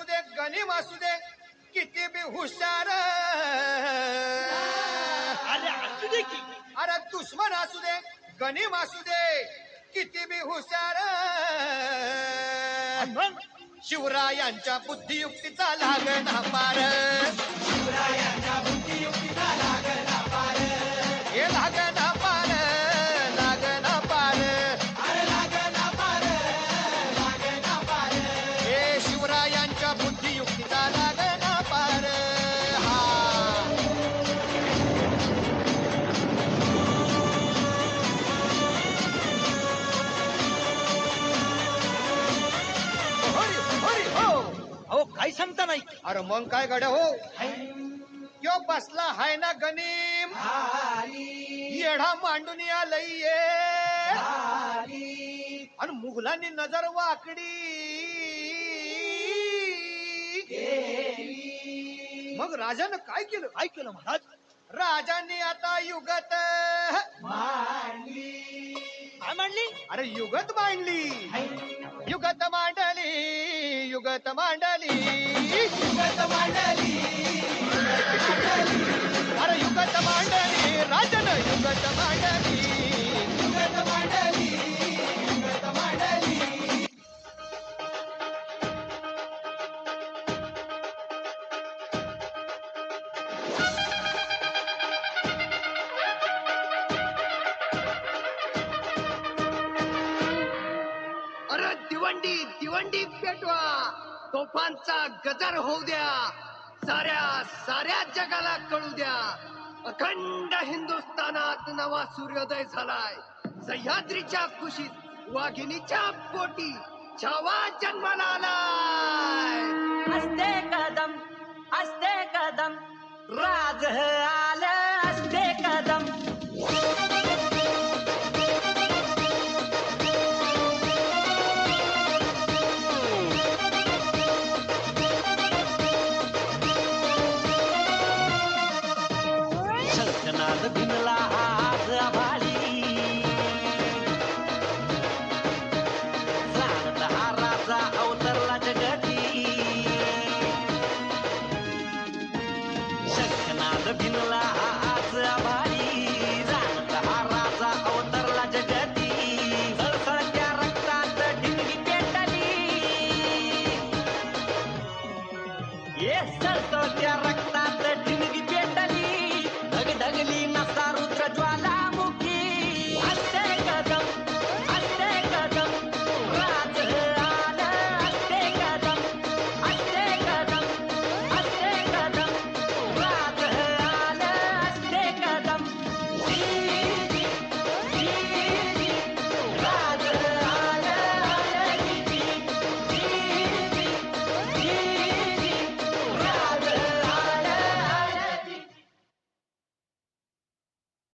असू दे गनिम असू दे किती बी हुशार. अरे असू दे की. अरे दुश्मन असू दे गनिम असू दे किती बी हुशार. शिवरायांच्या बुद्धियुक्तीचा लागना पार हे नाही. अरे मग काय गड्या हो? यो बसला हाय ना गनीम. येढा मांडून ये आणि मुघलांनी नजर वाकडी. मग राजानं काय केलं? काय केलं महाराज? राजांनी आता युगत काय मांडली? अरे युगत मांडली. युगत मांडली युगत मांडली. अरे युगत मांडली राजन युगत मांडली युगत मांडली युगत मांडली अरे दिवंडी दिवंडी पेटवा. तोफांचा गजर होऊ द्या. साऱ्या साऱ्या जगाला कळू द्या. अखंड हिंदुस्थानात नवा सूर्योदय झालाय. सह्याद्रीच्या कुशीत वाघिणीच्या पोटी छावा जन्माला आला. आज भिनला आज आभाळी जाणता हा राजा अवतरला जगती. शंखनाद भिनला आज आभाळी जाणता हा राजा अवतरला जगती. सळसळत्या रक्तात ढिंगी पेटली. ये सळसळत्या